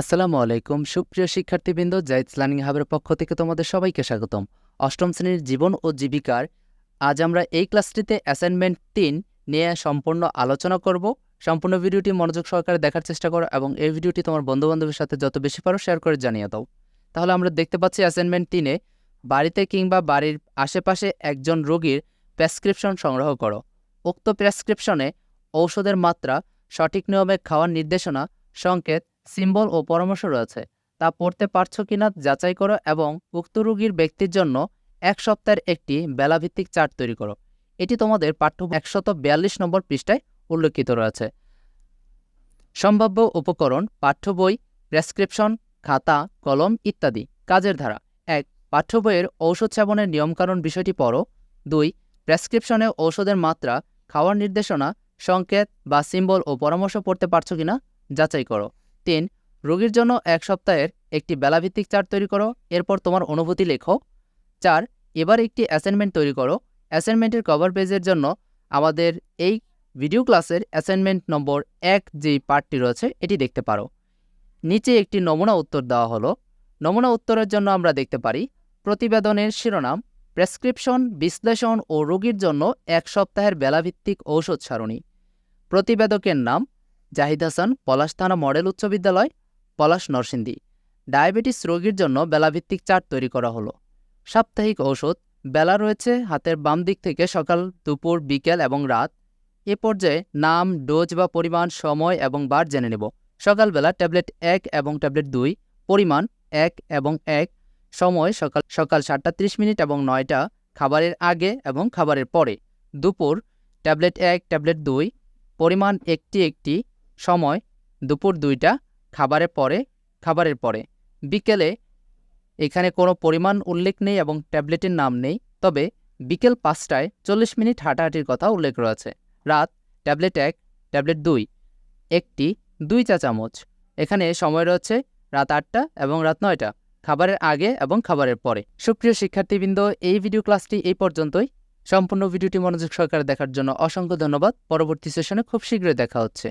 আসসালামু আলাইকুম, সুপ্রিয় শিক্ষার্থীবৃন্দ জাইদস লার্নিং হাবের পক্ষ থেকে তোমাদের সবাইকে স্বাগতম। অষ্টম শ্রেণির জীবন ও জীবিকার আজ আমরা এই ক্লাসটিতে অ্যাসাইনমেন্ট তিন নিয়ে সম্পূর্ণ আলোচনা করব। সম্পূর্ণ ভিডিওটি মনোযোগ সহকারে দেখার চেষ্টা করো এবং এই ভিডিওটি তোমার বন্ধুবান্ধবের সাথে যত বেশি পারো শেয়ার করে জানিয়ে দাও। তাহলে আমরা দেখতে পাচ্ছি অ্যাসাইনমেন্ট তিনে বাড়িতে কিংবা বাড়ির আশেপাশে একজন রোগীর প্রেসক্রিপশন সংগ্রহ করো। উক্ত প্রেসক্রিপশনে ঔষধের মাত্রা, সঠিক নিয়মে খাওয়ার নির্দেশনা, সংকেত সিম্বল ও পরামর্শ রয়েছে, তা পড়তে পারছ কিনা যাচাই করো এবং উক্ত রোগীর ব্যক্তির জন্য এক সপ্তাহের একটি বেলাভিত্তিক চার্ট তৈরি করো। এটি তোমাদের পাঠ্য একশত বিয়াল্লিশ নম্বর পৃষ্ঠায় উল্লেখিত রয়েছে। সম্ভাব্য উপকরণ, পাঠ্য বই, প্রেসক্রিপশন, খাতা, কলম ইত্যাদি। কাজের ধারা, এক, পাঠ্য বইয়ের ঔষধ সেবনের নিয়মকানুন বিষয়টি পড়ো। দুই, প্রেসক্রিপশনে ঔষধের মাত্রা, খাওয়ার নির্দেশনা, সংকেত বা সিম্বল ও পরামর্শ পড়তে পারছ কিনা যাচাই করো। তিন, রোগীর জন্য এক সপ্তাহের একটি বেলাভিত্তিক চার্ট তৈরি করো, এরপর তোমার অনুভূতি লেখো। চার, এবার একটি অ্যাসাইনমেন্ট তৈরি করো। অ্যাসাইনমেন্টের কভার পেজের জন্য আমাদের এই ভিডিও ক্লাসের অ্যাসাইনমেন্ট নম্বর এক যে পার্টটি রয়েছে, এটি দেখতে পারো। নিচে একটি নমুনা উত্তর দেওয়া হলো। নমুনা উত্তরের জন্য আমরা দেখতে পারি, প্রতিবেদনের শিরোনাম প্রেসক্রিপশন বিশ্লেষণ ও রোগীর জন্য এক সপ্তাহের বেলাভিত্তিক ঔষধ সারণী। প্রতিবেদকের নাম জাহিদ হাসান, পলাশ থানা মডেল উচ্চ বিদ্যালয়, পলাশ নরসিংদী। ডায়াবেটিস রোগীর জন্য বেলাভিত্তিক চার্ট তৈরি করা হলো। সাপ্তাহিক ঔষধ, বেলা রয়েছে হাতের বাম দিক থেকে সকাল, দুপুর, বিকেল এবং রাত। এ পর্যায়ে নাম, ডোজ বা পরিমাণ, সময় এবং বার জেনে নেব। সকালবেলা ট্যাবলেট এক এবং ট্যাবলেট দুই, পরিমাণ এক এবং এক, সময় সকাল সকাল সাতটা ত্রিশ মিনিট এবং নয়টা, খাবারের আগে এবং খাবারের পরে। দুপুর, ট্যাবলেট এক, ট্যাবলেট দুই, পরিমাণ একটি একটি সময়, দুপুর দুইটা, খাবারের পরে খাবারের পরে। বিকেলে এখানে কোনো পরিমাণ উল্লেখ নেই এবং ট্যাবলেটের নাম নেই, তবে বিকেল পাঁচটায় চল্লিশ মিনিট হাঁটাহাঁটির কথা উল্লেখ রয়েছে। রাত, ট্যাবলেট এক, ট্যাবলেট দুই, একটি, দুই চা চামচ। এখানে সময় রয়েছে রাত আটটা এবং রাত নয়টা, খাবারের আগে এবং খাবারের পরে। সুপ্রিয় শিক্ষার্থীবৃন্দ, এই ভিডিও ক্লাসটি এই পর্যন্তই। সম্পূর্ণ ভিডিওটি মনোযোগ সহকারে দেখার জন্য অসংখ্য ধন্যবাদ। পরবর্তী সেশনে খুব শীঘ্রই দেখা হচ্ছে।